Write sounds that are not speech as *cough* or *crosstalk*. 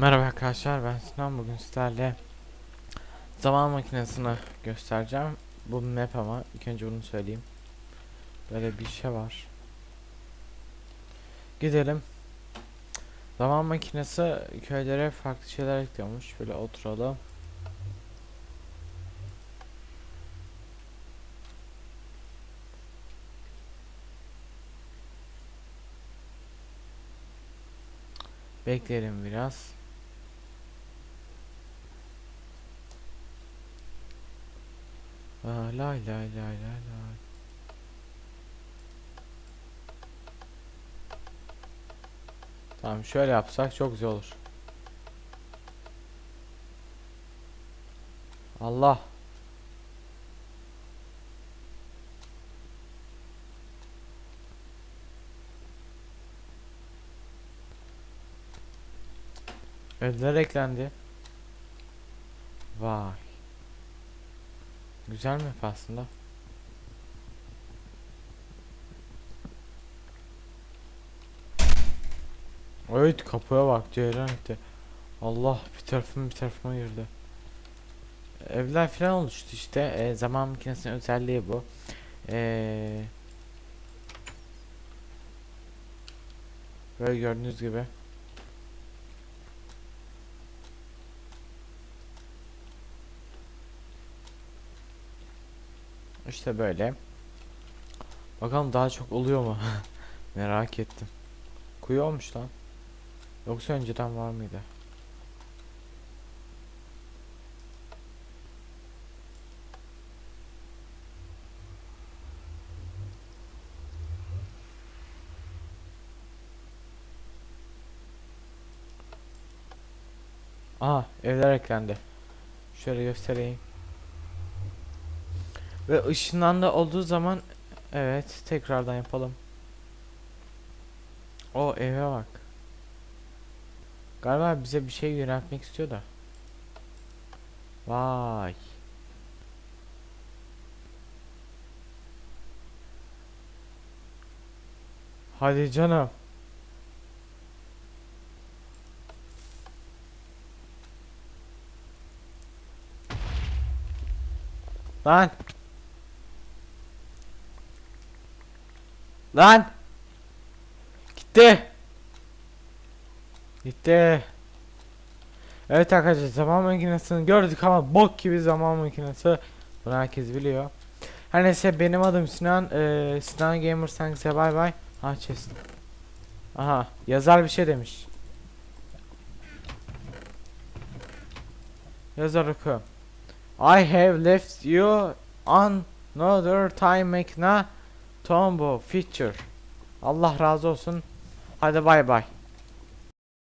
Merhaba arkadaşlar ben Sinan. Bugün sizlerle zaman makinesini göstereceğim. Bu map ama ilk önce bunu söyleyeyim. Böyle bir şey var. Gidelim. Zaman makinesi köylere farklı şeyler ekliyormuş. Böyle oturalım. Bekleyelim biraz lay lay lay lay lay. Tamam şöyle yapsak çok güzel olur. Allah. Evler eklendi. Vay. Güzel map aslında. Evet kapıya bak ceyran etti. Allah bir tarafım bir tarafıma girdi. Evler falan oluştu işte. E, zaman makinesinin özelliği bu. E, böyle gördüğünüz gibi. İşte böyle. Bakalım daha çok oluyor mu? *laughs* Merak ettim. Kuyu olmuş lan. Yoksa önceden var mıydı? Aa evler eklendi. Şöyle göstereyim. Ve ışınlandı olduğu zaman evet tekrardan yapalım. O eve bak. Galiba bize bir şey yöneltmek istiyor da. Vay. Hadi canım. Lan. Lan. Gitti. Gitti. Evet arkadaşlar zaman makinesini gördük ama bok gibi zaman makinesi. Bunu herkes biliyor. Her neyse benim adım Sinan. Ee, Sinan Gamer Sanks'e bay bay. Ha chest. Aha yazar bir şey demiş. Yazar oku. I have left you another time makina Tombo feature. Allah razı olsun. Hadi bay bay.